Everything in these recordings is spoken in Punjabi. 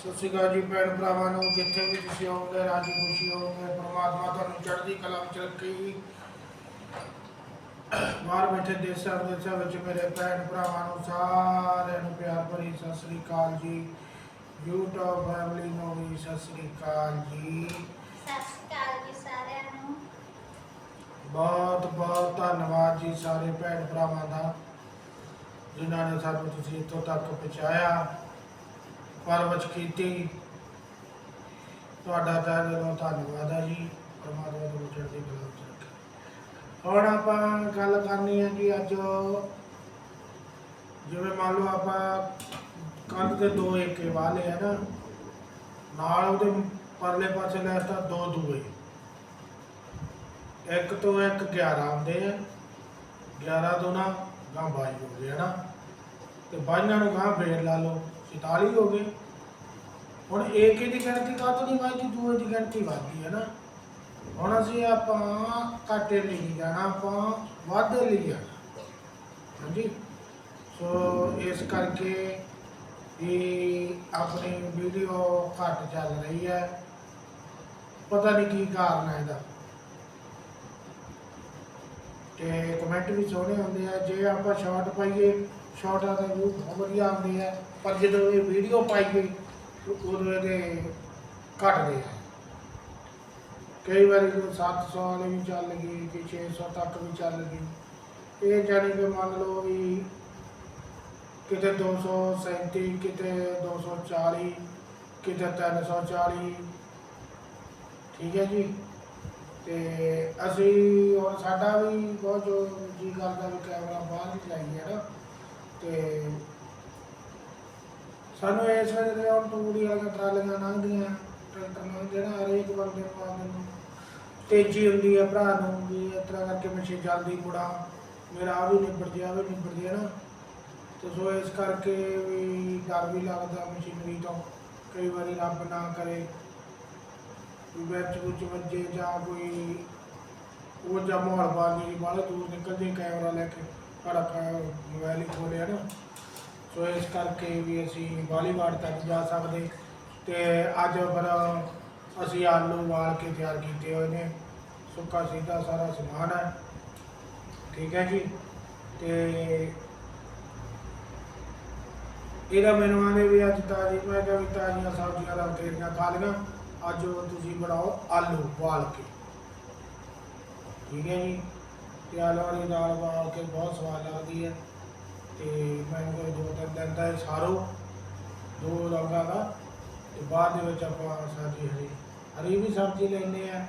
ਸਤਿ ਸ਼੍ਰੀ ਅਕਾਲ ਜੀ ਭੈਣ ਭਰਾਵਾਂ ਨੂੰ ਜਿੱਥੇ ਵੀ ਤੁਸੀਂ ਹੋਵੋਗੇ ਰਾਜੀ ਖੁਸ਼ੀ ਹੋਵੋਗੇ ਪ੍ਰਮਾਤਮਾ ਤੁਹਾਨੂੰ ਚੜ੍ਹਦੀ ਕਲਾ ਵਿੱਚ ਰੱਖੇਗੀ ਬਾਹਰ ਬੈਠੇ ਦੇਸ਼ਾਂ ਵਿਦੇਸ਼ਾਂ ਵਿੱਚ ਮੇਰੇ ਭੈਣ ਭਰਾਵਾਂ ਨੂੰ ਸਾਰਿਆਂ ਨੂੰ ਪਿਆਰ ਭਰੀ ਸਤਿ ਸ਼੍ਰੀ ਅਕਾਲ ਜੀ। YouTube ਫੈਮਿਲੀ ਨੂੰ ਵੀ ਸਤਿ ਸ਼੍ਰੀ ਅਕਾਲ ਜੀ। ਸਤਿ ਸ਼੍ਰੀ ਅਕਾਲ ਜੀ ਸਾਰਿਆਂ ਨੂੰ। ਬਹੁਤ ਬਹੁਤ ਧੰਨਵਾਦ ਜੀ ਸਾਰੇ ਭੈਣ ਭਰਾਵਾਂ ਦਾ ਜਿਨ੍ਹਾਂ ਨੇ ਸਾਨੂੰ ਤੁਸੀਂ ਇੱਥੋਂ ਤੱਕ ਪਹੁੰਚਾਇਆ। ਪਰਵਚ ਕੀਤੀ ਤੁਹਾਡਾ ਤਾਂ ਦਿਲੋਂ ਧੰਨਵਾਦ ਹੈ ਜੀ, ਪਰਮਾਤਮਾ ਤੁਹਾਨੂੰ ਚੜ੍ਹਦੀ ਕਲਾ ਵਿੱਚ ਰੱਖੇ। ਹੁਣ ਆਪਾਂ ਗੱਲ ਕਰਨੀ ਹੈ ਜੀ ਅੱਜ ਜਿਵੇਂ ਮੰਨ ਲਓ ਆਪਾਂ ਕੰਧ ਦੇ ਦੋ ਏਕੇ ਵਾਲੇ ਆ ਨਾ, ਨਾਲ ਉਹਦੇ ਪਰਲੇ ਪਾਸੇ ਲੈ ਲੈਤਾ ਦੋ ਦੂਏ। ਇੱਕ ਤੋਂ ਇੱਕ 11 ਆਉਂਦੇ ਆ 11 ਤੋਂ ਨਾ ਗਾਂ 22 ਹੋ ਗਏ ਹਨਾ ਤੇ ਬਾਈਆਂ ਨੂੰ ਗਾਂ ਫੇਰ ਲਾ ਲਓ। 47 ਹੋ ਗਏ। ਹੁਣ ਏਕੇ ਦੀ ਗਿਣਤੀ ਕਾਹਤੋਂ ਨਹੀਂ ਵੱਧਦੀ ਦੂਏ ਦੀ ਗਿਣਤੀ ਵੱਧਦੀ ਹੈ ਨਾ। ਹੁਣ ਅਸੀਂ ਆਪਾਂ ਘਾਟੇ ਲਈ ਜਾਣਾ, ਆਪਾਂ ਵਾਧੇ ਲਈ ਜਾਣਾ। ਹਾਂਜੀ? ਸੋ ਇਸ ਕਰਕੇ ਇਹ ਆਪਣੀ ਵੀਡੀਓ ਘੱਟ ਚੱਲ ਰਹੀ ਹੈ। ਪਤਾ ਨਹੀਂ ਕੀ ਕਾਰਨ ਹੈ ਇਹਦਾ। ਤੇ ਕਮੈਂਟ ਵੀ ਸੋਹਣੇ ਹੁੰਦੇ ਆ। ਜੇ ਆਪਾਂ ਸ਼ਾਰਟ ਪਾਈਏ ਸ਼ਾਰਟਾਂ ਦੇ ਵੀ ਬਹੁਤ ਵਧੀਆ ਆਉਂਦੇ ਆ ਪਰ ਜਦੋਂ ਇਹ ਵੀਡੀਓ ਪਾਈ ਗਈ ਉਦੋਂ ਇਹਦੇ ਘਟਦੇ ਆ ਕਈ ਵਾਰੀ ਜੋ 700 ਵਾਲੇ ਵੀ ਚੱਲ ਗਈ ਕਿ 600 ਤੱਕ ਵੀ ਚੱਲ ਗਈ ਇਹ ਜਾਨੀ ਕਿ ਮੰਨ ਲਓ ਵੀ ਕਿਤੇ 237 ਕਿਤੇ 240 ਕਿਤੇ 340 ਠੀਕ ਹੈ ਜੀ? ਤੇ ਅਸੀਂ ਹੁਣ ਸਾਡਾ ਵੀ ਬਹੁਤ ਜੋ ਜੀ ਕਰਦਾ ਵੀ ਕੈਮਰਾ ਬਾਹਰ ਹੀ ਲਾਈਏ ਨਾ। ਤੇ ਸਾਨੂੰ ਇਸ ਵੇਲੇ ਤੇ ਹੁਣ ਤੂੜੀ ਵਾਲੀਆਂ ਟਰਾਲੀਆਂ ਲੰਘਦੀਆਂ, ਟਰੈਕਟਰ ਲੰਘਦੇ ਨਾ ਹਰੇਕ ਬੰਦੇ ਨੂੰ ਨੂੰ। ਤੇਜ਼ੀ ਹੁੰਦੀ ਹੈ ਭਰਾ ਨੂੰ ਵੀ, ਇਸ ਤਰ੍ਹਾਂ ਕਰਕੇ ਮਸ਼ੀਨ ਜਲਦੀ ਮੁੜਾ। ਮੇਰਾ ਆ ਵੀ ਨਿਬੜ ਗਿਆ ਵੀ ਨਿਬੜ ਗਿਆ ਨਾ। ਤੇ ਸੋ ਇਸ ਕਰਕੇ ਵੀ ਡਰ ਵੀ ਲੱਗਦਾ ਮਸ਼ੀਨਰੀ ਤੋਂ। ਕਈ ਵਾਰੀ ਰੱਬ ਨਾ ਕਰੇ। ਵੀ ਵਿੱਚ ਵਿੱਚ ਵੱਜੇ ਜਾਂ ਕੋਈ, ਉਹ ਜਾਂ ਮਾਹੌਲ ਬਾਨੀ ਬਾਹਲੇ ਦੂਰ ਨਿਕਲਦੇ ਕੈਮਰਾ ਲੈ ਕੇ। ਸਾਡਾ ਮੋਬਾਈਲ ਹੀ ਖੋਲਿਆ ਨਾ। ਸੋ ਇਸ ਕਰਕੇ ਵੀ ਅਸੀਂ ਬਾਲੀ ਤੱਕ ਜਾ ਸਕਦੇ। ਤੇ ਅੱਜ ਪਰ ਅਸੀਂ ਆਲੂ ਵਾਲ ਕੇ ਤਿਆਰ ਕੀਤੇ ਹੋਏ ਨੇ। ਸੁੱਕਾ ਸਿੱਧਾ ਸਾਰਾ ਸਮਾਨ ਹੈ। ਠੀਕ ਹੈ ਜੀ। ਤੇ ਇਹਦਾ ਮੈਨੂੰ ਆਨੇ ਵੀ ਅੱਜ ਤਾਜੀ, ਮੈਂ ਕਿਹਾ ਵੀ ਤਾਜ਼ੀਆਂ ਸਬਜ਼ੀਆਂ ਦਾ ਤੇਰੀਆਂ ਖਾ ਲਈਆਂ। ਅੱਜ ਤੁਸੀਂ ਬਣਾਓ ਆਲੂ ਵਾਲ ਕੇ। ਠੀਕ ਹੈ ਜੀ। ਤੇ ਆਲੂ ਵਾਲੀ ਦਾਲ ਬਾਲ ਕੇ ਬਹੁਤ ਸਵਾਦ ਲੱਗਦੀ ਹੈ। ਤੇ ਮੈਨੂੰ ਕੋਈ ਦੋ ਤਿੰਨ ਦਿਨ ਦਾ ਇਹ ਸਾਰੋ, ਦੋ ਰੰਗਾਂ ਦਾ, ਤੇ ਬਾਅਦ ਦੇ ਵਿੱਚ ਆਪਾਂ ਸਬਜ਼ੀ ਹਰੀ ਹਰੀ ਵੀ ਸਬਜ਼ੀ ਲੈਂਦੇ ਆ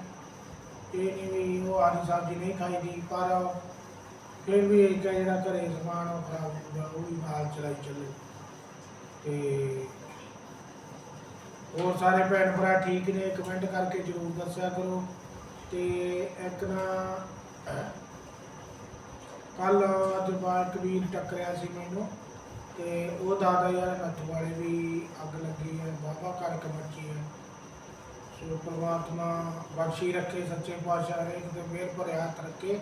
ਇਹ ਨਹੀਂ ਵੀ ਉਹ ਹਰੀ ਸਬਜ਼ੀ ਨਹੀਂ ਖਾਈਦੀ, ਪਰ ਫਿਰ ਵੀ ਇੱਕ ਹੈ ਜਿਹੜਾ ਘਰੇ ਸਮਾਨ ਉਹ ਖਰਾਬ ਹੁੰਦਾ, ਉਹ ਵੀ ਨਾਲ ਚਲਾਈ ਚੱਲੇ। ਤੇ ਹੋਰ ਸਾਰੇ ਭੈਣ ਭਰਾ ਠੀਕ ਨੇ, ਕਮੈਂਟ ਕਰਕੇ ਜਰੂਰ ਦੱਸਿਆ ਕਰੋ। ਤੇ ਇੱਕ ਨਾ ਕੱਲ ਅੱਜ ਬਾਅਦ ਕਬੀਰ ਟੱਕਰਿਆ ਸੀ ਮੈਨੂੰ ਤੇ ਉਹ ਦਾਦਾ ਯਾਰ ਨੱਥ ਵਾਲੇ ਵੀ ਅੱਗ ਲੱਗੀ ਹੈ, ਬਾਬਾ ਕਣਕ ਮੱਚੀ ਹੈ। ਸੋ ਪ੍ਰਮਾਤਮਾ ਬਖਸ਼ੀ ਰੱਖੇ ਸੱਚੇ ਪਾਤਸ਼ਾਹ ਹਰੇਕ ਤੇ ਮੇਰ ਭਰਿਆ ਹੱਥ ਰੱਖੇ।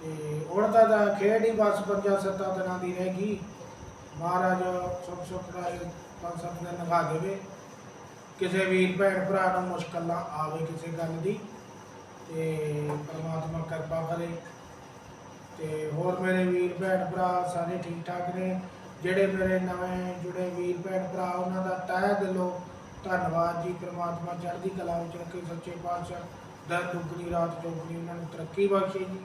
ਤੇ ਹੁਣ ਤਾਂ ਦਾ ਖੇਡ ਹੀ ਬਸ ਪੰਜਾਂ ਸੱਤਾਂ ਦਿਨਾਂ ਦੀ ਰਹਿ ਗਈ। ਮਹਾਰਾਜ ਸੁਖ ਸੁਖ ਰਾਏ ਪੰਜ ਸੱਤ ਦਿਨ ਲਗਾ ਦੇਵੇ। ਕਿਸੇ ਵੀਰ ਭੈਣ ਭਰਾ ਨੂੰ ਮੁਸ਼ਕਲ ਨਾ ਆਵੇ ਕਿਸੇ ਗੱਲ ਦੀ, ਤੇ ਪਰਮਾਤਮਾ ਕਿਰਪਾ ਕਰੇ। ਤੇ ਹੋਰ ਮੇਰੇ ਵੀਰ ਭੈਣ ਭਰਾ ਸਾਰੇ ਠੀਕ ਠਾਕ ਨੇ। ਜਿਹੜੇ ਮੇਰੇ ਨਵੇਂ ਜੁੜੇ ਵੀਰ ਭੈਣ ਭਰਾ, ਉਹਨਾਂ ਦਾ ਤਹਿ ਦਿਲੋਂ ਧੰਨਵਾਦ ਜੀ। ਪ੍ਰਮਾਤਮਾ ਚੜ੍ਹਦੀ ਕਲਾ ਵਿੱਚ ਰੱਖੇ ਸੱਚੇ ਪਾਤਸ਼ਾਹ। ਦਿਨ ਦੁੱਗਣੀ ਰਾਤ ਚੌਗਣੀ, ਉਹਨਾਂ ਨੂੰ ਤਰੱਕੀ ਬਖਸ਼ੇ ਜੀ।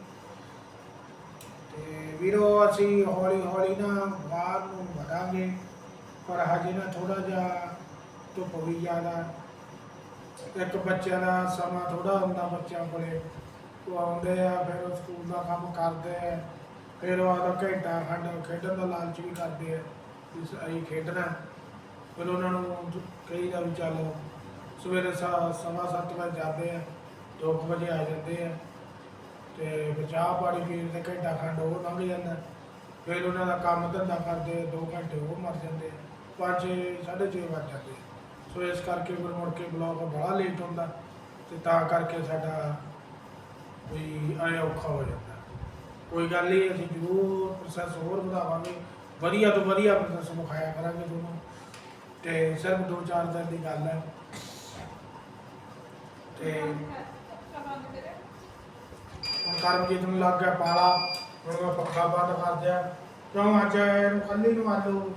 ਤੇ ਵੀਰੋ, ਅਸੀਂ ਹੌਲੀ ਹੌਲੀ ਨਾ ਬਾਹਰ ਨੂੰ ਵਧਾਂਗੇ, ਪਰ ਹਜੇ ਨਾ ਥੋੜਾ ਜਿਹਾ ਧੁੱਪ ਵੀ ਜ਼ਿਆਦਾ। ਇੱਕ ਬੱਚਿਆਂ ਦਾ ਸਮਾਂ ਥੋੜਾ ਹੁੰਦਾ ਬੱਚਿਆਂ ਕੋਲੇ। ਉਹ ਆਉਂਦੇ ਆ ਫਿਰ ਉਹ ਸਕੂਲ ਦਾ ਕੰਮ ਕਰਦੇ ਆ। ਫਿਰ ਉਹ ਆਦਾ ਘੰਟਾ ਖੰਡ ਖੇਡਣ ਦਾ ਲਾਲਚ ਵੀ ਕਰਦੇ ਆ ਵੀ ਅਸੀਂ ਖੇਡਣਾ। ਫਿਰ ਉਹਨਾਂ ਨੂੰ ਕਈ ਦਾ ਵੀ ਚੱਲ ਸਵੇਰੇ ਸਾ- ਸਵਾ ਸੱਤ ਵਜੇ ਜਾਂਦੇ ਆ ਦੋ ਕੁ ਵਜੇ ਆ ਜਾਂਦੇ ਆ। ਤੇ ਫਿਰ ਚਾਹ ਪਾਣੀ ਪੀਣ ਦੇ ਘੰਟਾ ਖੰਡ ਉਹ ਲੰਘ ਜਾਂਦਾ। ਫਿਰ ਉਹਨਾਂ ਦਾ ਕੰਮ ਧੰਦਾ ਕਰਦੇ 2 ਘੰਟੇ ਉਹ ਮਰ ਜਾਂਦੇ ਪੰਜ ਛੇ, ਸਾਢੇ 6 ਵੱਜ ਜਾਂਦੇ ਸੋ ਇਸ ਕਰਕੇ ਫਿਰ ਮੁੜ ਕੇ ਬਲੌਗ ਬੜਾ ਲੇਟ ਹੁੰਦਾ ਤੇ ਤਾਂ ਕਰਕੇ ਸਾਡਾ ਕੋਈ ਐ ਔਖਾ ਹੋ ਜਾਂਦਾ। ਕੋਈ ਗੱਲ ਨਹੀਂ, ਅਸੀਂ ਜ਼ਰੂਰ ਪ੍ਰੋਸੈਸ ਹੋਰ ਵਧਾਵਾਂਗੇ। ਵਧੀਆ ਤੋਂ ਵਧੀਆ ਪ੍ਰੋਸੈਸ ਵਿਖਾਇਆ ਕਰਾਂਗੇ ਤੁਹਾਨੂੰ। ਤੇ ਸਿਰਫ 2-4 ਦਿਨ ਦੀ ਗੱਲ ਹੈ। ਤੇ ਹੁਣ ਕਰਮਜੀਤ ਨੂੰ ਲੱਗ ਗਿਆ ਪਾਲਾ। ਹੁਣ ਮੈਂ ਪੱਖਾ ਬੰਦ ਕਰ ਦਿਆ। ਕਿਉਂ ਅੱਜ ਇਹਨੂੰ ਕੱਲੀ ਨੂੰ ਆਲੂ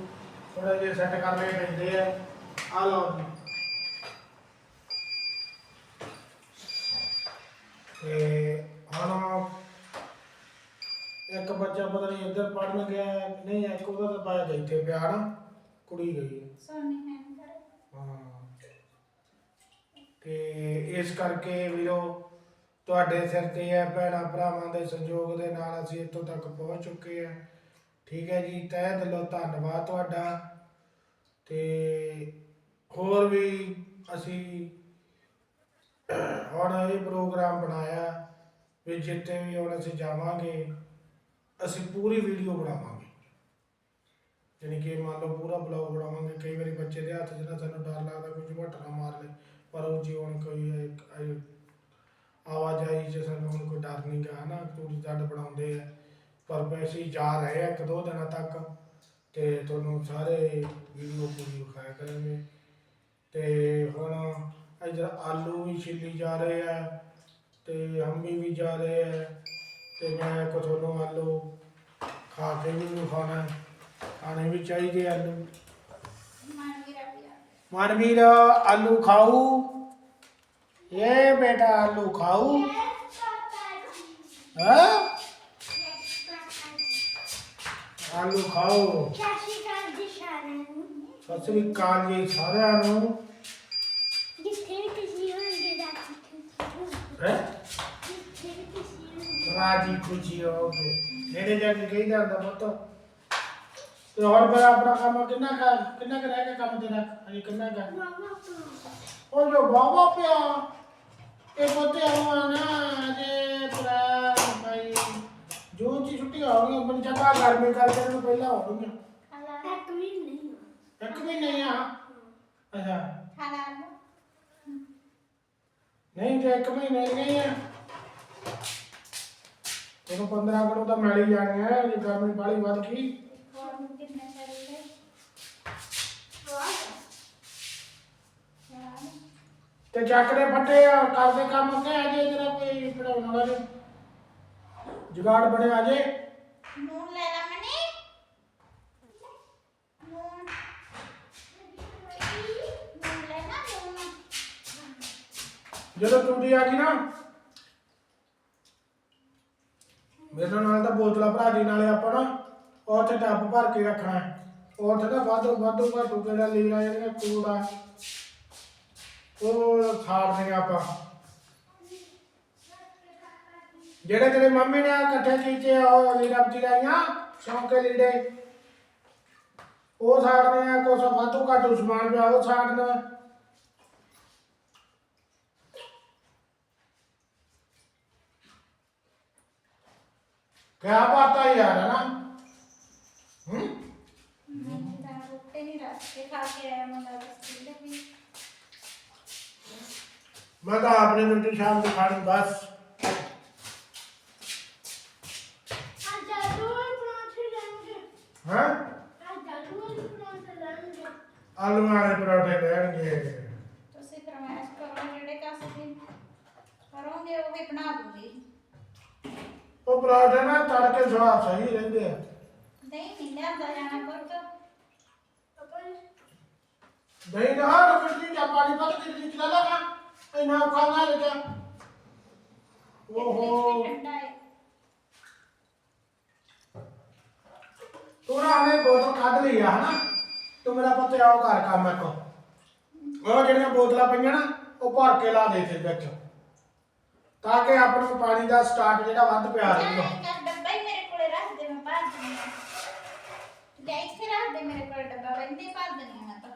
ਥੋੜਾ ਜਿਹਾ ਸੈੱਟ ਕਰਨੇ ਪੈਂਦੇ ਆ। ਆ ਲਓ ਤੇ ਇੱਕ ਬੱਚਾ ਪਤਾ ਨਹੀਂ ਇੱਧਰ ਪੜਨ ਗਿਆ ਹੈ, ਨਹੀਂ ਇੱਕ ਉਹਦਾ ਤਾਂ ਪਾਇਆ ਇੱਥੇ ਪਿਆ ਨਾ ਕੁੜੀ ਗਈ ਹੈ। ਸੋਨੀ ਹੈ ਅੰਦਰ ਹਾਂ। ਤੇ ਇਸ ਕਰਕੇ ਵੀਰੋ ਤੁਹਾਡੇ ਸਿਰ ਤੇ ਹੈ ਭੈਣਾਂ ਭਰਾਵਾਂ ਦੇ ਸੰਯੋਗ ਦੇ ਨਾਲ ਅਸੀਂ ਇੱਥੋਂ ਤੱਕ ਪਹੁੰਚ ਚੁੱਕੇ ਹਾਂ। ਠੀਕ ਹੈ ਜੀ ਤਹਿ ਦਿਲੋਂ ਧੰਨਵਾਦ ਤੁਹਾਡਾ। ਤੇ ਹੋਰ ਵੀ ਅਸੀਂ ਹੁਣ ਇਹ ਪ੍ਰੋਗਰਾਮ ਬਣਾਇਆ। ਵੀ ਜਿੱਥੇ ਵੀ ਹੁਣ ਅਸੀਂ ਜਾਵਾਂਗੇ, ਅਸੀਂ ਪੂਰੀ ਵੀਡੀਓ ਬਣਾਵਾਂਗੇ। ਯਾਨੀ ਕਿ ਮੰਨ ਲਓ ਪੂਰਾ ਬਲੌਗ ਬਣਾਵਾਂਗੇ, ਕਈ ਵਾਰੀ ਬੱਚੇ ਦੇ ਹੱਥ 'ਚ ਸਾਨੂੰ ਡਰ ਲੱਗਦਾ ਕੋਈ ਝਪਟਣਾ ਮਾਰ ਲੇ ਪਰ ਉਹ ਜੀ ਕੋਈ ਆਵਾਜਾਈ 'ਚ ਸਾਨੂੰ ਹੁਣ ਕੋਈ ਡਰ ਨਹੀਂ ਗਾ, ਹਨਾ ਟੂਰ ਜੱਡ ਬਣਾਉਂਦੇ ਆ, ਪਰ ਵੈਸੇ ਹੀ ਜਾ ਰਹੇ ਆ ਇੱਕ ਦੋ ਦਿਨਾਂ ਤੱਕ ਤੇ ਤੁਹਾਨੂੰ ਸਾਰੇ ਵੀਡੀਓ ਪੂਰੀ ਵਿਖਾਇਆ ਕਰਾਂਗੇ। ਤੇ ਹੁਣ ਇਧਰ ਆਲੂ ਵੀ ਛਿੱਲੀ ਜਾ ਰਹੇ ਆ। ਤੇ ਹੰਬੀ ਵੀ ਜਾ ਰਹੇ ਆ ਤੇ ਮੈਂ ਕੋ ਤੁਹਾਨੂੰ ਆਲੂ ਖਾ ਕੇ ਵੀ ਵਿਖਾਉਣਾ ਹੈ। ਖਾਣੇ ਵੀ ਚਾਹੀਦੇ ਆਲੂ। ਮਨਵੀਰ ਆਲੂ ਖਾਊ? ਇਹ ਬੇਟਾ ਆਲੂ ਖਾਊ? ਹਾਂ? ਆਲੂ ਖਾਓ ਸਤਿ ਸ੍ਰੀ ਅਕਾਲ ਜੀ ਸਾਰਿਆਂ ਨੂੰ। ਹੈ ਰਾਜੀ ਖੁਸ਼ੀ ਹੋ ਕੇ ਨੇੜੇ ਜਾ ਕੇ ਕਹੀ ਜਾਂਦਾ ਪੁੱਤ ਤੇ ਹੋਰ ਬੜਾ ਆਪਣਾ ਕੰਮ ਕਿੰਨਾ ਕਰ ਕਿੰਨਾ ਕਰ ਰਹਿ ਗਿਆ ਕੰਮ ਤੇਰਾ ਅਜੇ ਕਿੰਨਾ ਕਰ ਉਹ ਜੋ ਬਾਬਾ ਪਿਆ ਇਹ ਪੋਤੇ ਆਉਣਾ ਨਾ ਅਜੇ ਤੇਰਾ ਭਾਈ ਜੋ ਚੀ ਛੁੱਟੀ ਹੋ ਗਈ ਬਣ ਚੰਗਾ ਗਰਮੀ ਕਰਕੇ ਇਹਨੂੰ ਪਹਿਲਾਂ ਹੋ ਗਈਆਂ ਇੱਕ ਵੀ ਨਹੀਂ ਆ ਅੱਛਾ ਖਾਣਾ ਨਹੀਂ ਜੇ ਇੱਕ ਮਹੀਨੇ ਨਹੀਂ ਆ। ਤੈਨੂੰ 15 ਕਰੋ ਤਾਂ ਮਿਲ ਹੀ ਜਾਣੀ ਹੈ ਜੇ ਗਰਮੀ ਬਾਲੀ ਵੱਧ ਗਈ। ਤੇ ਚੱਕ ਦੇ ਫੱਟੇ ਆ ਕਰਦੇ ਕੰਮ ਕਿ ਅਜੇ ਤੇਰਾ ਕੋਈ ਪੜਾਉਣ ਵਾਲਾ ਨਹੀਂ। ਜੁਗਾੜ ਬਣਿਆ ਅਜੇ ਨੂਨ ਲੈ ਲਾ ਮਨੀ ਨੂਨ ਨੂਨ ਲੈ ਨਾ ਨੂਨ ਜਦੋਂ ਟੂਟੀ ਆ ਗਈ ਨਾ, ਮੇਰੇ ਨਾਲ ਤਾਂ ਬੋਤਲਾਂ ਭਰਾ ਦੀ ਨਾਲੇ ਆਪਾਂ ਨਾ ਉੱਥੇ ਟੱਬ ਭਰ ਕੇ ਰੱਖਣਾ ਉੱਥੇ ਨਾ ਵਾਧੂ ਵਾਧੂ ਘਾਟੂ ਕਿਹੜਾ ਲੀੜਾ ਜਿਹੜੀਆਂ ਕੂੜਾ, ਉਹ ਖਾੜਦੇ ਆਪਾਂ। ਜਿਹੜੇ ਤੇਰੇ ਮੰਮੀ ਨੇ ਇਕੱਠੇ ਕੀਤੇ ਉਹ ਲੀੜਾ ਬਚੀਆਂ ਸ਼ੌਂਕੇ ਲੀੜੇ, ਉਹ ਸਾੜਦੇ ਆ, ਕੁਛ ਵਾਧੂ ਘਾਟੂ ਸਮਾਨ ਪਿਆ, ਉਹ ਸਾੜਨਾ। ਕਿਆ ਬਾਤ ਹੈ ਯਾਰ ਹੈ ਨਾ ਹੂੰ ਨਹੀਂ ਤਾਂ ਰੋਟੀ ਨਹੀਂ ਰੱਖ ਕੇ ਖਾ ਕੇ ਆਇਆ ਮੁੰਡਾ ਬਸ ਕਿਲੇ ਵੀ ਮੈਂ ਤਾਂ ਆਪਣੀ ਰੋਟੀ ਸ਼ਾਮ ਨੂੰ ਖਾਣੀ ਬਸ ਹਾਂ ਆਲੂ ਵਾਲੇ ਪਰੌਠੇ ਲੈਣਗੇ ਤੁਸੀਂ ਫਰਮਾਇਸ਼ ਕਰੋ ਜਿਹੜੇ ਕਸਦੇ ਕਰੋਗੇ ਉਹ ਵੀ ਬਣਾ ਦੂੰਗੀ ਪਰੌਠੇ ਨਾ ਤੜਕੇ ਸਵਾਦ ਸਹੀ ਰਹਿੰਦੇ ਆ। ਨਹੀਂ ਨਹੀਂ ਲਿਆਂਦਾ ਜਾਣਾ ਪੁੱਤ। ਦਹੀਂ ਨਾ ਫਿਰਦੀ ਜਾਂ ਪਾਣੀ ਪਾ ਕੇ ਦਿੱਤੀ ਚਲਾ ਲਗਾ ਇੰਨਾ ਲੱਗਾ ਓਹੋ। ਠੰਡਾ ਹੈ ਤੂੰ ਨਾ ਹਮੇ ਬੋਤਲ ਕੱਢ ਲਈ ਆ ਹਨਾ? ਤੂੰ ਮੇਰਾ ਪੁੱਤ ਆਓ ਘਰ ਕੰਮ ਇੱਕ। ਉਹ ਜਿਹੜੀਆਂ ਬੋਤਲਾਂ ਪਈਆਂ ਨਾ ਉਹ ਭਰ ਕੇ ਲਾ ਦੇ ਤੇ ਵਿੱਚ। ਤਾਂ ਕਿ ਆਪਾਂ ਨੂੰ ਪਾਣੀ ਦਾ ਸਟਾਕ ਜਿਹੜਾ ਵੱਧ ਪਿਆ ਰਹੇ ਯਾਰ ਇੱਕ ਡੱਬਾ ਹੀ ਮੇਰੇ ਕੋਲੇ ਰੱਖ ਦੇ ਮੈਂ ਭਰ ਦਿੰਦੀ ਹਾਂ। ਲੈ ਇੱਥੇ ਰੱਖ ਦੇ ਮੇਰੇ ਕੋਲ ਡੱਬਾ ਬੰਦੇ ਭਰ ਦਿੰਦੀ ਹਾਂ ਮੈਂ ਤਾਂ।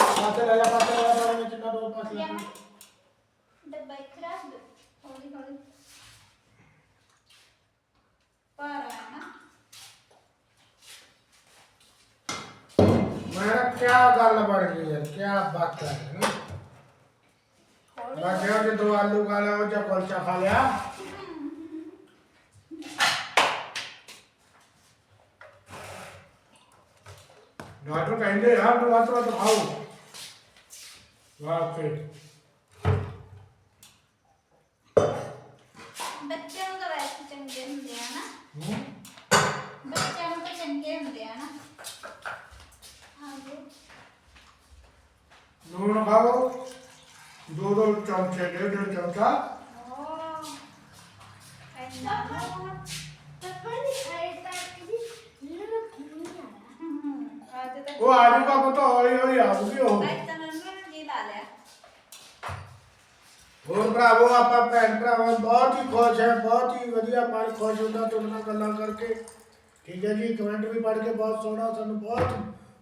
ਪਾਸੇ ਲੈ ਜਾ ਪਾਸੇ ਲੈ ਜਾ ਪਾਣੀ ਵਿੱਚ ਨਾ ਦੋ ਪਾਸੇ ਲੈ ਲਿਆ ਜਾ। ਮੈਂ। ਡੱਬਾ ਇੱਥੇ ਰੱਖ ਦੇ। ਹੌਲੀ ਹੌਲੀ। ਪਰ ਆ ਨਾ। ਮੈਂ ਕਿਹਾ ਗੱਲ ਬਣ ਗਈ ਯਾਰ ਕੀ ਬਾਤ ਹੈ। ਨਾ ਹੌਲੀ ਮੈਂ ਕਿਹਾ ਕਿ ਦੋ ਆਲੂ ਖਾ ਲਿਆ ਉਹ ਜਾਂ ਕੁਲਚਾ ਖਾ ਲਿਆ। ਡਾਕਟਰ ਕਹਿੰਦੇ ਆ ਕਿ ਵੱਧ ਤੋਂ ਵੱਧ ਖਾਓ। ਵਾਕੇ ਬੱਚਿਆਂ ਨੂੰ ਤਾਂ ਵੈਸੇ ਚੰਗੇ ਹੁੰਦੇ ਆ ਨਾ। ਹੂੰ? ਬੱਚਿਆਂ ਨੂੰ ਤਾਂ ਚੰਗੇ ਹੁੰਦੇ ਆ ਨਾ। ਆਹੋ ਨੂਣ ਖਾਓ। ਦੋ ਦੋ ਚਮਚੇ ਡੇਢ ਡੇਢ ਚਮਚਾ ਓ ਐਨਾ ਅੱਜ ਤੱਕ ਉਹ ਆ ਜੂਗਾ ਪੁੱਤ ਹੌਲੀ ਹੌਲੀ ਆਊਗੀ ਉਹ ਅੱਜ ਤਾਂ ਮੈਨੂੰ ਜੀ ਲਾ ਲਿਆ ਹੋਰ ਭਰਾਵੋ ਆਪਾਂ ਭੈਣ ਭਰਾਵਾਂ ਬਹੁਤ ਹੀ ਖੁਸ਼ ਹੈ ਬਹੁਤ ਹੀ ਵਧੀਆ ਮਨ ਖੁਸ਼ ਹੁੰਦਾ ਤੁਹਾਡੇ ਨਾਲ ਗੱਲਾਂ ਕਰਕੇ ਠੀਕ ਹੈ ਜੀ ਕਮੈਂਟ ਵੀ ਪੜ੍ਹ ਕੇ ਬਹੁਤ ਸੋਹਣਾ ਸਾਨੂੰ ਬਹੁਤ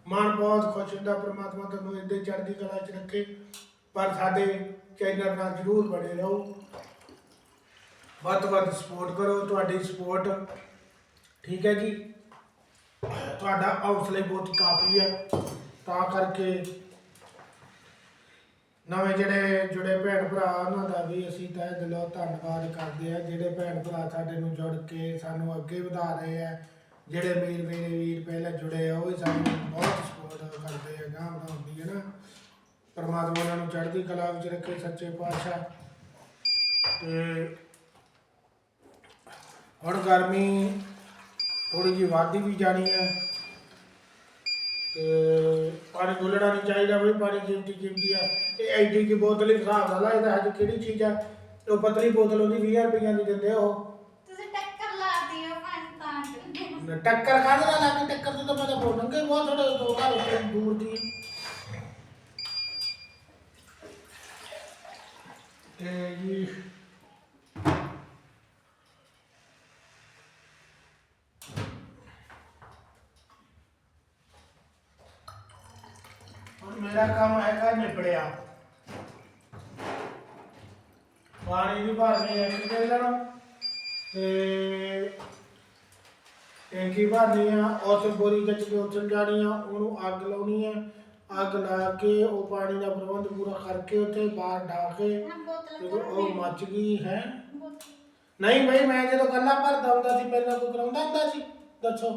ਮਨ ਬਹੁਤ ਖੁਸ਼ ਹੁੰਦਾ ਪ੍ਰਮਾਤਮਾ ਤੁਹਾਨੂੰ ਇੱਦਾਂ ਹੀ ਚੜ੍ਹਦੀ ਕਲਾ 'ਚ ਰੱਖੇ ਪਰ ਸਾਡੇ ਚੈਨਲ ਨਾਲ ਜਰੂਰ ਬਣੇ ਰਹੋ। ਵੱਧ ਤੋਂ ਵੱਧ ਸਪੋਰਟ ਕਰੋ ਤੁਹਾਡੀ ਸਪੋਰਟ ਠੀਕ ਹੈ ਜੀ? ਤੁਹਾਡਾ ਹੌਸਲੇ ਬਹੁਤ ਕਾਫੀ ਹੈ। ਤਾਂ ਕਰਕੇ ਨਵੇਂ ਜਿਹੜੇ ਜੁੜੇ ਭੈਣ ਭਰਾ, ਉਹਨਾਂ ਦਾ ਵੀ ਅਸੀਂ ਤਹਿ ਦਿਲੋਂ ਧੰਨਵਾਦ ਕਰਦੇ ਆ ਜਿਹੜੇ ਭੈਣ ਭਰਾ ਸਾਡੇ ਨੂੰ ਜੁੜ ਕੇ ਸਾਨੂੰ ਅੱਗੇ ਵਧਾ ਰਹੇ ਆ ਜਿਹੜੇ ਵੀਰ ਮੇਰੇ ਵੀਰ ਪਹਿਲਾਂ ਜੁੜੇ ਆ, ਉਹ ਵੀ ਸਾਨੂੰ ਬਹੁਤ ਸਪੋਰਟ ਕਰਦੇ ਆ ਗਾਂ ਬਣਾਉਂਦੀ ਹੈ ਨਾ। ਪਰਮਾਤਮਾ ਉਹਨਾਂ ਨੂੰ ਚੜ੍ਹਦੀ ਕਲਾ ਵਿੱਚ ਰੱਖੇ ਸੱਚੇ ਪਾਤਸ਼ਾਹ। ਤੇ ਹੁਣ ਗਰਮੀ ਥੋੜੀ ਜਿਹੀ ਵੱਧਦੀ ਵੀ ਜਾਣੀ ਹੈ। ਤੇ ਪਾਣੀ ਡੋਲਣਾ ਨਹੀਂ ਚਾਹੀਦਾ ਵੀ ਪਾਣੀ ਕੀਮਤੀ ਕੀਮਤੀ ਆ ਇਹ ਐਡੀ ਕੀ ਬੋਤਲ ਹੀ ਹਿਸਾਬ ਨਾਲ ਇਹਦਾ ਅੱਜ ਕਿਹੜੀ ਚੀਜ਼ ਆ? ਉਹ ਪਤਲੀ ਬੋਤਲ ਉਹਦੀ 20 ਰੁਪਈਆਂ ਦੀ ਦਿੰਦੇ ਉਹ। ਤੁਸੀਂ ਟੱਕਰ ਲਾ ਦਿਓ ਪਾਣੀ ਤਾਂ। ਟੱਕਰ ਕਾਹਦੇ ਨਾਲ ਲੱਗੀ ਟੱਕਰ ਤੇ ਤਾਂ ਮੈਂ ਤਾਂ ਬਹੁਤ ਥੋੜੇ ਦੋ ਦੂਰ ਦੀ। ਤੇ ਹੁਣ ਮੇਰਾ ਕੰਮ ਹੈਗਾ ਨਿਬੜਿਆ। ਪਾਣੀ ਵੀ ਭਰਨੀ ਹੈ ਕਿਤੇ ਲੈਣਾ ਤੇ ਟੈਂਕੀ ਭਰਨੀ ਆ ਉੱਥੇ ਬੋਰੀ ਵਿੱਚ ਉੱਥੇ ਜਾਣੀ ਆ ਉਹਨੂੰ ਅੱਗ ਲਾਉਣੀ ਆ। ਅੱਗ ਲਾ ਕੇ ਉਹ ਪਾਣੀ ਦਾ ਪ੍ਰਬੰਧ ਪੂਰਾ ਕਰਕੇ ਉੱਥੇ ਬਾਹਰ ਢਾ ਕੇ ਹਾਂ ਬੋਤਲ ਜਦੋਂ ਉਹ ਮੱਚ ਗਈ ਹੈ। ਬੋਤਲ। ਨਹੀਂ ਬਈ ਮੈਂ ਜਦੋਂ ਕੱਲਾ ਭਰਦਾ ਹੁੰਦਾ ਸੀ ਮੇਰੇ ਨਾਲ ਕੋਈ ਕਰਾਉਂਦਾ ਹੁੰਦਾ ਸੀ? ਦੱਸੋ।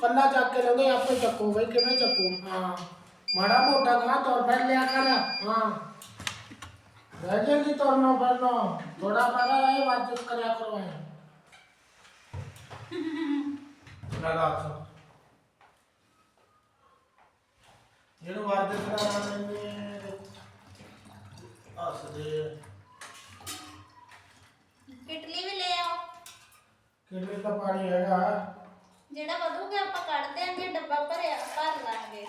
ਕੱਲਾ ਚੱਕ ਕੇ ਲਾਉਂਦੇ ਆਪੇ ਚੱਕੋ ਬਈ ਕਿਵੇਂ ਚੱਕੋ? ਹਾਂ। ਮਾੜਾ ਮੋਟਾ ਕਹਾ ਤੋਰ ਫਿਰ ਲਿਆ ਕਰ। ਹਾਂ। ਰਹਿ ਜਾਂਦੀ ਤੋਰਨੋਂ ਫਿਰਨੋਂ। ਥੋੜਾ ਬਾਰਾ ਇਹ ਵਾਜਬ ਕਰਿਆ ਕਰੋ ਐ। ਨਾ ਦੱਸ। ਇਹਨੂੰ ਵਾਜਬ ਕਰਾਉਣਾ ਮੈਨੇ ਹੱਸਦੇ ਕਿਟਲੀ ਵੀ ਲੈ ਆਓ। ਕਿੰਨੇ ਤਾਂ ਪਾਣੀ ਹੈਗਾ। ਜਿਹੜਾ ਵਧੂਗਾ ਆਪਾਂ ਕੱਢ ਦਿਆਂਗੇ ਡੱਬਾ ਭਰਿਆ ਭਰ ਲਾਂਗੇ।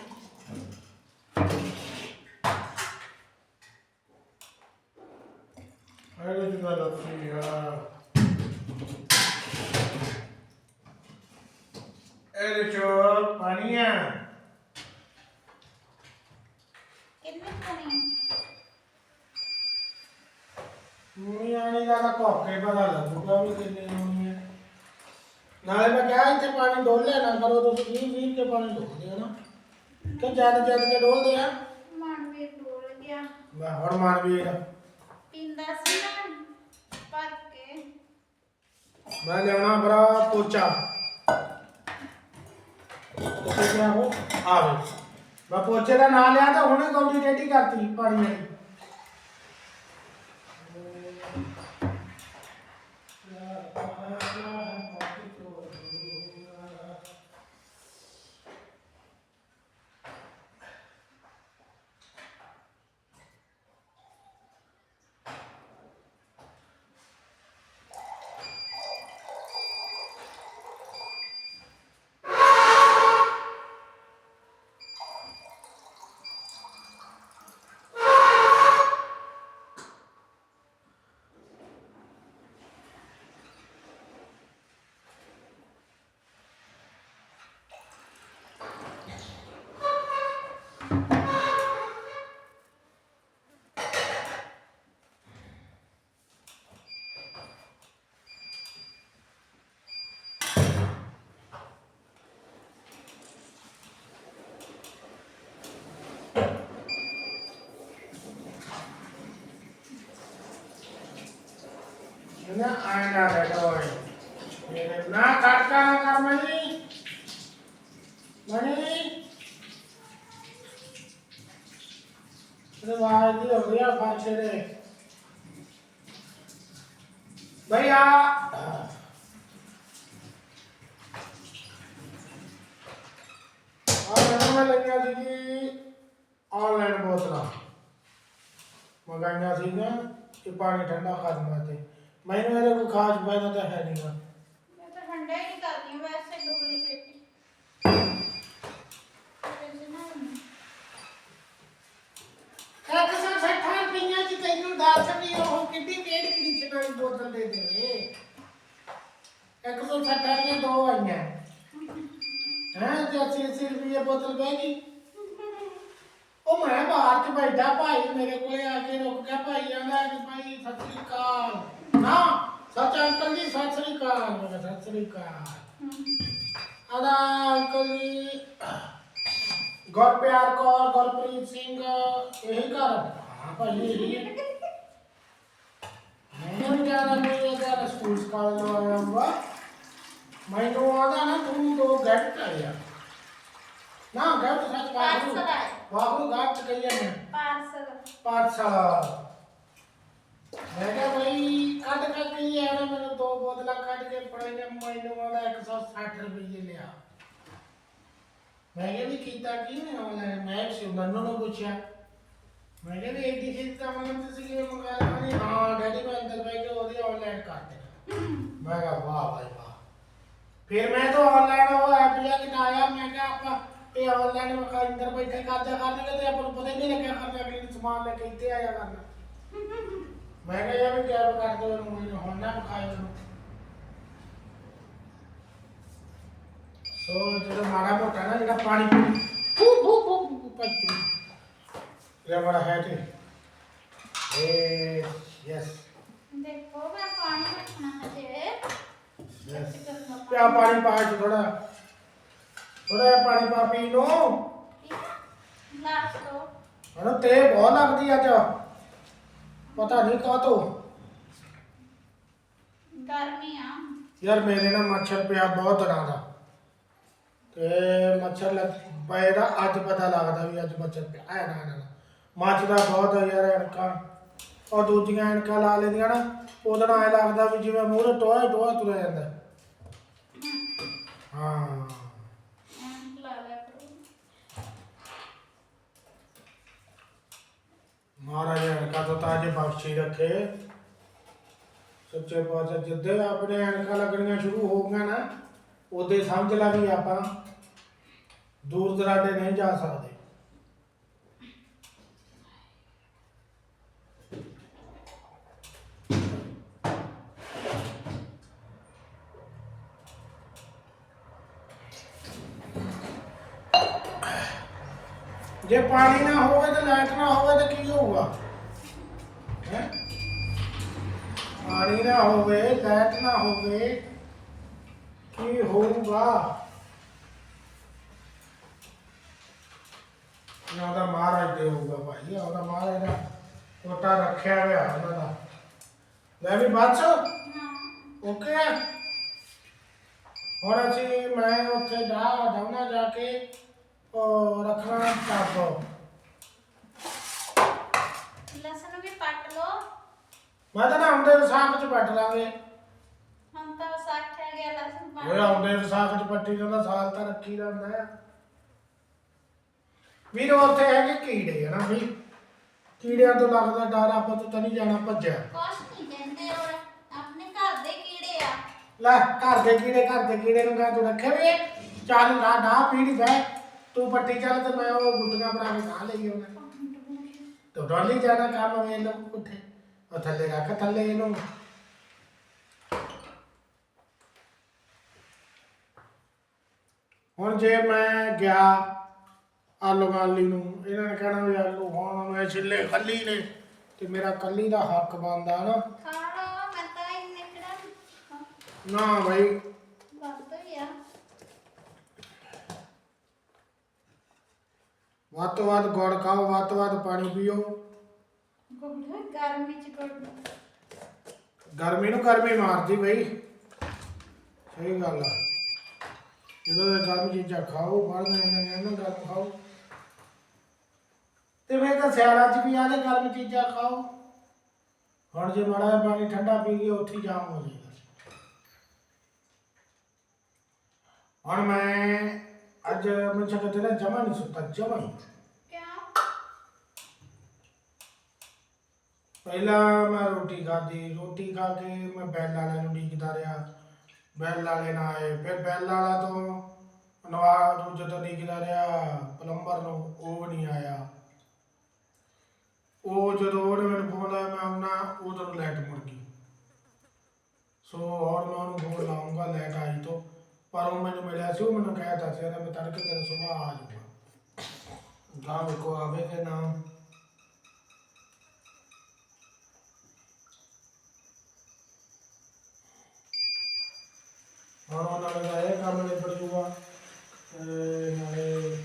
ਇਹਦੇ ਚ ਤਾਂ ਲੱਸੀ ਆ। ਇਹਦੇ ਚ ਪਾਣੀ ਆ। ਕਿੰਨੇ ਪਾਣੀ ਮੂੰਹ ਆਣੀ ਦਾ ਤਾਂ ਕੋਕੇ ਪਤਾ ਲੱਗੂਗਾ ਵੀ ਕਿੰਨੇ ਆਉਣੀ ਹੈ। ਨਾਲੇ ਮੈਂ ਕਿਹਾ ਇੱਥੇ ਪਾਣੀ ਡੋਲਿਆ ਨਾ ਕਰੋ ਤੁਸੀਂ 20 20 ਕੇ ਪਾਣੀ ਡੋਲਦੇ ਹੋ ਨਾ। ਕਿ ਜਦ ਜਦ ਕੇ ਡੋਲਦੇ ਆ। ਮਨ ਵੀ ਡੋਲ ਗਿਆ। ਮੈਂ ਹੁਣ ਮਾਨਵੀਰ ਪੀਂਦਾ ਸੀ ਨਾ ਭਰ ਕੇ। ਮੈਂ ਲਿਆਉਣਾ ਬਰਾ ਪੋਚਾ। ਪੋਚੇ ਕਿਆ ਹੋ ਆਵੇ ਮੈਂ ਪੋਚੇ ਦਾ ਨਾਂ ਲਿਆ ਤਾਂ ਹੁਣੇ ਕੌਡੀ ਰੈਡੀ ਕਰਤੀ ਪਾਣੀ ਵਾਲੀ। ਨਾ ਆਇਨਾ ਬੈਠਾ ਹੋਏ ਮੇਰੇ ਨਾ ਕਾਟਾ ਨਾ ਕਰ ਮਣੀ ਮਣੀ ਰਿਵਾਜ ਦੀ ਹੋ ਗਿਆ ਫਰਸ਼ੇ ਦੇ ਭਈਆ ਆ ਮੈਨੂੰ ਮੈਂ ਲਈਆਂ ਸੀ ਜੀ ਆਨਲਾਈਨ ਬੋਤਲਾਂ ਮੰਗਾਈਆਂ ਸੀ ਮੈਨੂੰ ਇਹਦਾ ਕੋਈ ਖਾਸ ਫਾਇਦਾ ਤਾਂ ਹੈ ਨਹੀਂਗਾ ਮੈਂ ਤਾਂ ਠੰਡਾ ਹੀ ਨਹੀਂ ਕਰਦੀ ਹਾਂ, ਵੈਸੇ ਡੁਪਲੀਕੇਟ ਹੀ ਵੈਸੇ ਨਾ ਇੱਕ ਸੌ ਸੱਠਾਂ ਰੁਪਈਆਂ ਚ ਤੈਨੂੰ ਦੱਸ ਵੀ ਉਹ ਕਿੱਡੀ ਕਿਹੜੀ ਕਿਹੜੀ ਚ ਵਾਲੀ ਬੋਤਲ ਦੇ ਦੇਵੇ। ਇੱਕ ਸੌ ਸੱਠਾਂ ਦੀਆਂ ਦੋ ਆਈਆਂ। ਹੈਂ ਤੇ 80 80 ਰੁਪਏ ਬੋਤਲ ਬਹਿ ਗਈ। ਉਹ ਮੈਂ ਬਾਹਰ ਚ ਬੈਠਾ ਭਾਈ ਮੇਰੇ ਕੋਲੇ ਆ ਕੇ ਰੁਕ ਗਿਆ ਭਾਈ ਆਂਦਾ ਕਿ ਭਾਈ ਸਤਿ ਸ੍ਰੀ ਅਕਾਲ। ਨਾ ਸੱਚ ਅੰਕਲ ਜੀ ਸਤਿ ਸ੍ਰੀ ਅਕਾਲ ਮੈਂ ਕਿਹਾ ਸਤਿ ਸ੍ਰੀ ਅਕਾਲ। ਆਦਾ ਅੰਕਲ ਜੀ ਗੁਰ ਪਿਆਰ ਕੌਰ ਗੁਰਪ੍ਰੀਤ ਸਿੰਘ ਇਹੀ ਘਰ ਹਾਂ ਭਾਈ ਇਹੀ ਮੈਨੂੰ ਵੀ ਜ਼ਿਆਦਾ ਨਹੀਂ ਇਹਦਾ ਸਕੂਲ ਸਕਾਲ ਨੂੰ ਆਇਆ ਹੁਆ ਮੈਨੂੰ ਆਦਾ ਨਾ ਤੂੰ ਦੋ ਗੱਟ ਆਇਆ ਨਾ ਗੱਟ ਸੱਚ ਬਾਬੂ ਪਾਰਸਲ ਆਇਆ। ਬਾਬੂ ਗੱਟ ਕਹੀਏ ਨੇ ਪਾਰਸਲ ਪਾਠਸ਼ਾਲਾ ਮੈਂ ਕਿਹਾ ਬਈ ਕੱਢ ਕੱਢ ਕੇ ਯਾਰ ਮੈਨੂੰ ਦੋ ਬੋਤਲਾਂ ਕੱਢ ਕੇ ਪੜਾਈਆਂ ਮੈਨੂੰ ਆਦਾ 160 ਰੁਪਏ ਲਿਆ। ਮੈਂ ਕਿਹਾ ਵੀ ਕੀਤਾ ਕੀ ਨੇ ਆਨਲਾਈਨ? ਮੈਂ ਸੀ ਨੰਨੂ ਨੂੰ ਪੁੱਛਿਆ। ਮੈਂ ਕਿਹਾ ਵੀ ਇਹਦੀ ਚੀਜ਼ ਤਾਂ ਮਨ ਤੁਸੀਂ ਕਿਵੇਂ ਮੰਗਾ ਲਿਆ ਨਹੀਂ ਹਾਂ, ਡੈਡੀ ਮੈਂ ਅੰਦਰ ਬੈ ਕੇ ਉਹਦੀ ਆਨਲਾਈਨ ਕਰ ਦੇਣਾ। ਮੈਂ ਕਿਹਾ ਵਾਹ ਭਾਈ ਵਾਹ। ਫਿਰ ਮੈਂ ਤਾਂ ਆਨਲਾਈਨ ਉਹ ਐਪ ਜਿਹਾ ਕਿਨਾਇਆ ਮੈਂ ਕਿਹਾ ਆਪਾਂ ਇਹ ਆਨਲਾਈਨ ਮਕਾ ਅੰਦਰ ਬੈਠੇ ਕਰਜਾ ਕਰਨਗੇ ਤੇ ਆਪਾਂ ਨੂੰ ਪਤਾ ਹੀ ਨਹੀਂ ਲੱਗਿਆ ਕਰਨਾ ਅਗਲੇ ਨੂੰ ਸਮਾਨ ਲੈ ਕੇ ਇੱਥੇ ਆਇਆ ਕਰਨਾ। ਮੈਂ ਕਿਹਾ ਯਾਰ ਵੀ ਕੈਬ ਕਰ ਦੋ ਮੈਨੂੰ ਹੁਣ ਨਾ ਮਖਾਇਓ ਇਹਨੂੰ। ਸੋ ਜਿਹੜਾ ਮਾੜਾ ਮੋਟਾ ਨਾ ਜਿਹੜਾ ਪਾਣੀ ਫੂ ਫੂ ਫੂ ਫੂ ਪੱਤੂ ਇਹ ਬੜਾ ਹੈ ਤੇ ਇਹ ਯੈਸ ਦੇਖੋ ਮੈਂ ਪਾਣੀ ਰੱਖਣਾ ਹੈ ਤੇ ਯੈਸ ਪਿਆ ਪਾਣੀ ਪਾ ਚ ਥੋੜਾ ਥੋੜਾ ਪਾਣੀ ਪਾ ਪੀ ਲੋ। ਲਾਸਟ ਤੋਂ ਹਣ ਤੇ ਬਹੁਤ ਲੱਗਦੀ ਅੱਜ। ਪਤਾ ਨਹੀਂ ਕਾ ਤੋਂ। ਗਰਮੀ ਆ। ਯਾਰ ਮੇਰੇ ਨਾਲ ਮੱਛਰ ਪਿਆ ਬਹੁਤ ਦਿਨਾਂ ਦਾ। ਤੇ ਮੱਛਰ ਲੱਗ ਪਏ ਦਾ ਅੱਜ ਪਤਾ ਲੱਗਦਾ ਵੀ ਅੱਜ ਮੱਛਰ ਪਿਆ ਹੈ ਨਾ ਨਾ। ਮੱਛਦਾ ਬਹੁਤ ਆ ਯਾਰ ਐਨਕਾਂ। ਉਹ ਦੂਜੀਆਂ ਐਨਕਾਂ ਲਾ ਲੈਂਦੀਆਂ ਨਾ ਉਹਦੇ ਨਾਲ ਐ ਲੱਗਦਾ ਵੀ ਜਿਵੇਂ ਮੂਹਰੇ ਟੋਆ ਟੋਆ ਤੁਰਿਆ ਜਾਂਦਾ। ਹਾਂ ਐਂ ਲਾ ਲਿਆ ਕਰੋ ਮਹਾਰਾਜ ਐਨਕਾਂ ਤੋਂ ਤਾਂ ਜੇ ਬਖਸ਼ੀ ਰੱਖੇ। ਸੱਚੇ ਪਾਤਸ਼ਾਹ ਜਿੱਦੇ ਆਪਣੇ ਐਨਕਾਂ ਲੱਗਣੀਆਂ ਸ਼ੁਰੂ ਹੋ ਗਈਆਂ ਨਾ, ਉਹਦੇ ਸਮਝ ਲਾ ਵੀ ਆਪਾਂ ਦੂਰ ਦਰਾਡੇ ਨਹੀਂ ਜਾ ਸਕਦੇ। ਜੇ ਪਾਣੀ ਨਾ ਹੋਵੇ ਤੇ ਲਾਈਟ ਨਾ ਹੋਵੇ ਤੇ ਕੀ ਹੋਊਗਾ? ਹੈ? ਪਾਣੀ ਨਾ ਹੋਵੇ ਲਾਈਟ ਨਾ ਹੋਵੇ ਕੀ ਹੋਊਗਾ? ਇਹ ਉਹਦਾ ਮਹਾਰਾਜ ਦੇ ਹੋਊਗਾ ਭਾਈ ਇਹ ਉਹਦਾ ਮਹਾਰਾਜ ਦਾ ਕੋਟਾ ਰੱਖਿਆ ਹੋਇਆ ਉਹਨਾਂ ਦਾ। ਲੈ ਵੀ ਬਾਤ ਹਾਂ। ਓਕੇ। ਹੁਣ ਅਸੀਂ ਮੈਂ ਉੱਥੇ ਜਾ ਜਾਉਣਾ ਜਾ ਕੇ ਉਹ ਰੱਖਣਾ ਚਾਹੋ ਲਸਣ ਵੀ ਪੱਟ ਲਓ। ਮੈਂ ਤਾਂ ਨਾ ਆਉਂਦੇ ਵਿਸਾਖ ਚ ਪੱਟ ਲਾਂਗੇ। ਹੁਣ ਤਾਂ ਸਾਖਿਆ ਗਿਆ ਲਸਣ ਪੱਟ ਉਹ ਆਉਂਦੇ ਵਿਸਾਖ ਚ ਪੱਟੀ ਜਾਂਦਾ ਸਾਲ ਤਾਂ ਰੱਖੀ ਦਾ ਹੁੰਦਾ ਆ। ਵੀਰ ਉੱਥੇ ਹੈਗੇ ਕੀੜੇ ਆ ਨਾ ਵੀ ਕੀੜਿਆਂ ਤੋਂ ਲੱਗਦਾ ਡਰ ਆਪਾਂ ਤੋਂ ਤਾਂ ਨਹੀਂ ਜਾਣਾ ਭੱਜਿਆ। ਕੁਛ ਨਹੀਂ ਕਹਿੰਦੇ ਔਰ ਆਪਣੇ ਘਰ ਦੇ ਕੀੜੇ ਆ। ਲੈ ਘਰ ਦੇ ਕੀੜੇ ਘਰ ਦੇ ਕੀੜੇ ਨੂੰ ਕਹਾਂ ਤੂੰ ਰੱਖੇ ਵੇ। ਚੱਲ ਨਾ ਨਾ ਪੀੜੀ ਬੈ ਤੂੰ ਪੱਟੀ ਚੱਲ ਤੇ ਮੈਂ ਉਹ ਗੁੱਟੀਆਂ ਬਣਾ ਕੇ ਖਾ ਲਈ ਉਹਨੇ। ਤੂੰ ਡੋਲੀ ਜਾਣਾ ਕੰਮ ਵੇਖ ਲਓ ਉੱਥੇ। ਉਹ ਥੱਲੇ ਰੱਖ ਥੱਲੇ ਇਹਨੂੰ। ਹੁਣ ਜੇ ਮੈਂ ਗਿਆ ਆਲੂ ਆਲੀ ਨੂੰ ਇਹਨਾਂ ਨੇ ਕਹਿਣਾ ਵੀ ਆਲੂ ਹੁਣ ਮੈਂ ਛਿੱਲੇ ਕੱਲੀ ਨੇ ਤੇ ਮੇਰਾ ਕੱਲੀ ਦਾ ਹੱਕ ਬਣਦਾ ਨਾ। ਖਾ ਲਓ ਮੈਂ ਤਾਂ ਇੰਨੇ ਕਿਹੜਾ ਨਾ ਭਾਈ ਵੱਧ ਹੀ ਆ ਵੱਧ ਤੋਂ ਵੱਧ ਗੁੜ ਖਾਓ ਵੱਧ ਤੋਂ ਵੱਧ ਪਾਣੀ ਪੀਓ। ਗੁੜ ਗਰਮੀ ਚ ਗੁੜ ਗਰਮੀ ਨੂੰ ਗਰਮੀ ਮਾਰਦੀ ਬਈ। ਸਹੀ ਗੱਲ ਆ। ਜਦੋਂ ਇਹ ਗਰਮ ਚੀਜ਼ਾਂ ਖਾਓ ਬਾਹਰ ਦੇ ਇਹਨਾਂ ਗਰਮ ਖਾਓ। ਤੇ ਮੈਂ ਤਾਂ ਸਿਆਲਾਂ 'ਚ ਵੀ ਆਦੇ ਗਰਮ ਚੀਜ਼ਾਂ ਖਾਓ। ਹੁਣ ਜੇ ਮਾੜਾ ਪਾਣੀ ਠੰਡਾ ਪੀ ਗਏ ਉੱਥੇ ਜਾਮ ਹੋ ਜਾਏਗਾ। ਹੁਣ ਮੈਂ ਅੱਜ ਮੈਂ ਚੱਕਦੇ ਨਾ ਜਮਾ ਨਹੀਂ ਸੁੱਤਾ ਜਮਾ ਹੀ ਕਿਉਂ ਪਹਿਲਾਂ ਮੈਂ ਰੋਟੀ ਖਾਧੀ ਰੋਟੀ ਖਾ ਕੇ ਮੈਂ ਬੈਲ ਵਾਲੇ ਨੂੰ ਡੀਕਦਾ ਰਿਹਾ। ਬੈਲ ਵਾਲੇ ਨਾ ਆਏ ਫਿਰ ਬੈਲ ਵਾਲਾ ਤੋਂ ਨਵਾਜ਼ ਨੂੰ ਜਦੋਂ ਡੀਕਦਾ ਰਿਹਾ ਪਲੰਬਰ ਨੂੰ ਉਹ ਨਹੀਂ ਆਇਆ। ਉਹ ਜਦੋਂ ਉਹਨੇ ਮੈਨੂੰ ਫੋਨ ਲਾਇਆ ਮੈਂ ਆਉਣਾ ਉਦੋਂ ਲਾਈਟ ਮੁੜ ਗਈ। ਸੋ ਹੋਰ ਮੈਂ ਉਹਨੂੰ ਫੋਨ ਲਾਉਂਗਾ ਲਾਈਟ ਆਈ ਤੋਂ। ਪਰ ਉਹ ਮੈਨੂੰ ਮਿਲਿਆ ਸੀ, ਉਹ ਮੈਨੂੰ ਕਹਿਤਾ ਸੀ, ਕਹਿੰਦਾ ਮੈਂ ਤੜਕੇ ਤੇਰੇ ਸੁਬਾਹ ਆ ਜਾਊਗਾ। ਗਾਂਵ ਕੋ ਆਵੇ ਕਿ ਨਾ। ਹੁਣ ਉਹਨਾਂ ਦਾ ਇਹ ਕੰਮ ਨਿਬੜ ਜੂਗਾ, ਤੇ ਨਾਲੇ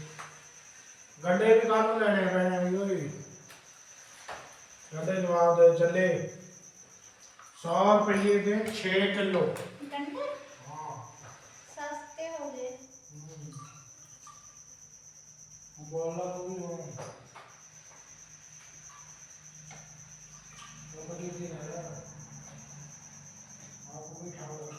ਗੰਡੇ ਵੀ ਕੰਮ ਲੈਣੇ ਪੈਣੇ ਵੀ ਓਏ ਗੰਡੇ ਜਵਾਬ ਦੇ ਚੱਲੇ। 100 ਰੁਪਏ ਦੇ 6 ਕਿਲੋ। ਗੰਡੇ? ਸਸਤੇ ਹੋ ਗਏ ਬੋਲਣਾ ਤੂੰ ਵੀ ਹੋ ਉਹ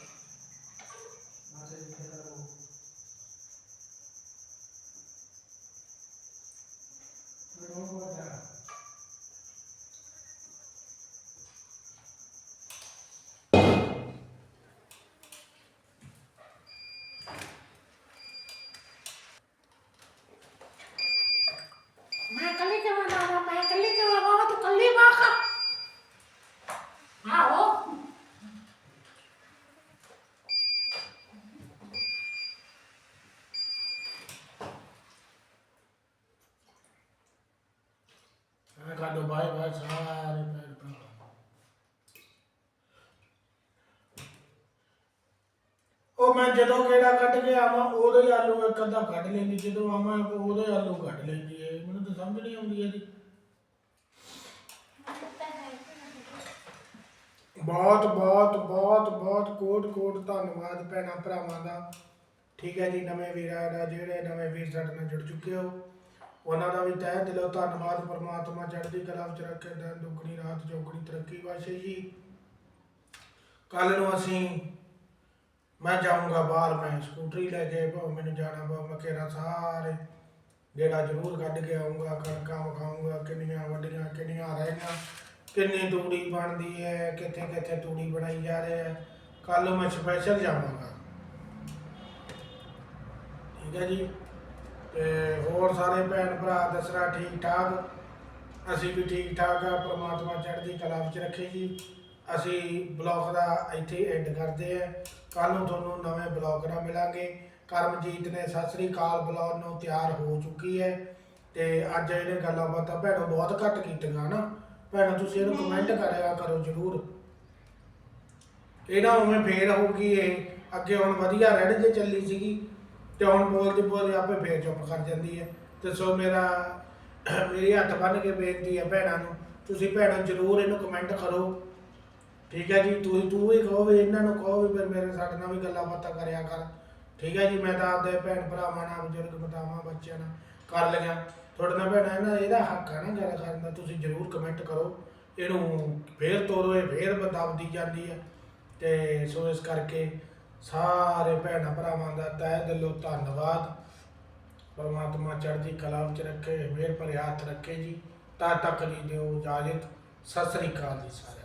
ਕਾਡੋ ਬਾਈ ਬਾਈ ਸਾਰੇ ਪੈਰ ਭਰਾ। ਉਹ ਮੈਂ ਜਦੋਂ ਕਿਹੜਾ ਕੱਢ ਕੇ ਆਵਾਂ ਉਦੋਂ ਹੀ ਆਲੂ ਇੱਕ ਅੱਧਾ ਕੱਢ ਲੈਂਦੀ, ਜਦੋਂ ਆਵਾਂ ਉਦੋਂ ਹੀ ਆਲੂ ਕੱਢ ਲੈਂਦੀ ਹੈ। ਮੈਨੂੰ ਤਾਂ ਸਮਝ ਨਹੀਂ ਆਉਂਦੀ ਇਹਦੀ। ਬਹੁਤ ਬਹੁਤ ਬਹੁਤ ਬਹੁਤ, ਕੋਟ ਕੋਟ ਧੰਨਵਾਦ ਭੈਣਾਂ ਭਰਾਵਾਂ ਦਾ। ਠੀਕ ਹੈ ਜੀ, ਨਵੇਂ ਵੀਰਾਂ ਦਾ, ਜਿਹੜੇ ਨਵੇਂ ਵੀਰ ਸਾਡੇ ਨਾਲ ਜੁੜ ਚੁੱਕੇ ਹੋ। ਉਹਨਾਂ ਦਾ ਵੀ ਤਹਿ ਦਿਲੋਂ ਧੰਨਵਾਦ, ਪ੍ਰਮਾਤਮਾ ਚੜ੍ਹਦੀ ਕਲਾ ਵਿੱਚ ਰੱਖੇ, ਦਿਨ, ਦੁੱਗਣੀ, ਰਾਤ, ਚੌਗਣੀ, ਤਰੱਕੀ ਵਾਸ਼ੇ ਜੀ। ਕੱਲ ਨੂੰ ਅਸੀਂ, ਮੈਂ ਜਾਊਂਗਾ ਬਾਹਰ, ਮੈਂ ਸਕੂਟਰੀ ਲੈ ਕੇ, ਭਾਵੇਂ ਮੈਨੂੰ ਜਾਣਾ ਪਵੇ ਮੈਂ ਕਿਹੜਾ ਸਾਰੇ ਜਿਹੜਾ ਜ਼ਰੂਰ ਕੱਢ ਕੇ ਆਉਂਗਾ ਕਣਕਾਂ ਵਿਖਾਊਂਗਾ, ਕਿੰਨੀਆਂ ਵੱਡੀਆਂ, ਕਿੰਨੀਆਂ ਰਹਿਣਾ ਕਿੰਨੀ ਤੂੜੀ ਬਣਦੀ ਹੈ, ਕਿੱਥੇ ਕਿੱਥੇ ਤੂੜੀ ਬਣਾਈ ਜਾ ਰਹੀ ਹੈ। ਕੱਲ ਨੂੰ ਮੈਂ ਸਪੈਸ਼ਲ ਜਾਵਾਂਗਾ। ਠੀਕ ਹੈ ਜੀ। ਤੇ ਹੋਰ ਸਾਰੇ ਭੈਣ ਭਰਾ ਦਸਰਾ ਠੀਕ ਠਾਕ ਅਸੀਂ ਵੀ ਠੀਕ ਠਾਕ ਆ ਪ੍ਰਮਾਤਮਾ ਚੜ੍ਹਦੀ ਕਲਾ ਵਿੱਚ ਰੱਖੇ ਜੀ। ਅਸੀਂ ਬਲੌਗ ਦਾ ਇੱਥੇ ਐਂਡ ਕਰਦੇ ਆ। ਕੱਲ ਨੂੰ ਤੁਹਾਨੂੰ ਨਵੇਂ ਬਲੌਗ ਨਾਲ ਮਿਲਾਂਗੇ। ਕਰਮਜੀਤ ਨੇ ਸਤਿ ਸ੍ਰੀ ਅਕਾਲ ਬਲੌਗ ਨੂੰ ਤਿਆਰ ਹੋ ਚੁੱਕੀ ਹੈ। ਤੇ ਅੱਜ ਇਹਨੇ ਗੱਲਾਂ ਬਾਤਾਂ ਭੈਣੋ ਬਹੁਤ ਘੱਟ ਕੀਤੀਆਂ ਨਾ। ਭੈਣੋ ਤੁਸੀਂ ਇਹਨੂੰ ਕਮੈਂਟ ਕਰਿਆ ਕਰੋ ਜਰੂਰ। ਇਹਨਾਂ ਉਵੇਂ ਫੇਰ ਹੋਊਗੀ ਇਹ। ਅੱਗੇ ਹੁਣ ਵਧੀਆ ਰੈਡ ਜੇ ਚੱਲੀ ਸੀਗੀ। ਤੇ ਹੁਣ ਬੋਲਦੇ ਬੋਲਦੇ ਆਪੇ ਫੇਰ ਚੁੱਪ ਕਰ ਜਾਂਦੀ ਹੈ। ਤੇ ਸੋ ਮੇਰਾ, ਮੇਰੀ ਹੱਥ ਬੰਨ ਕੇ ਬੇਨਤੀ ਹੈ ਭੈਣਾਂ ਨੂੰ, ਤੁਸੀਂ ਭੈਣਾਂ ਜਰੂਰ ਇਹਨੂੰ ਕਮੈਂਟ ਕਰੋ। ਠੀਕ ਹੈ ਜੀ ਤੁਸੀਂ ਤੂੰ ਵੀ ਕਹੋ ਵੀ ਇਹਨਾਂ ਨੂੰ ਕਹੋ ਵੀ ਫਿਰ ਮੇਰੇ ਸਾਡੇ ਨਾਲ ਵੀ ਗੱਲਾਂ ਬਾਤਾਂ ਕਰਿਆ ਕਰ। ਠੀਕ ਹੈ ਜੀ, ਮੈਂ ਤਾਂ ਆਪਦੇ ਭੈਣ ਭਰਾਵਾਂ ਨਾਲ, ਬਜ਼ੁਰਗ ਮਾਤਾਵਾਂ ਬੱਚਿਆਂ ਨਾਲ ਕਰ ਲਿਆ। ਤੁਹਾਡੇ ਨਾਲ ਭੈਣਾਂ, ਇਹਨਾਂ ਇਹਦਾ ਹੱਕ ਹੈ ਨਾ ਗੱਲ ਕਰਨ ਦਾ, ਤੁਸੀਂ ਜਰੂਰ ਕਮੈਂਟ ਕਰੋ। ਇਹਨੂੰ ਫੇਰ ਤੋਰੋ, ਇਹ ਫੇਰ ਬਦਬਦੀ ਜਾਂਦੀ ਹੈ। ਤੇ ਸੋ ਇਸ ਕਰਕੇ ਸਾਰੇ ਭੈਣਾਂ ਭਰਾਵਾਂ ਦਾ ਤਹਿ ਦਿਲੋਂ ਧੰਨਵਾਦ। ਪਰਮਾਤਮਾ ਚੜ੍ਹਦੀ ਕਲਾ ਵਿੱਚ ਰੱਖੇ, ਮਿਹਰ ਭਰੇ ਹੱਥ ਰੱਖੇ ਜੀ। ਤਦ ਤੱਕ ਜੀ ਦਿਓ ਇਜਾਜ਼ਤ। ਸਤਿ ਸ੍ਰੀ ਅਕਾਲ ਜੀ ਸਾਰਿਆਂ ਨੂੰ।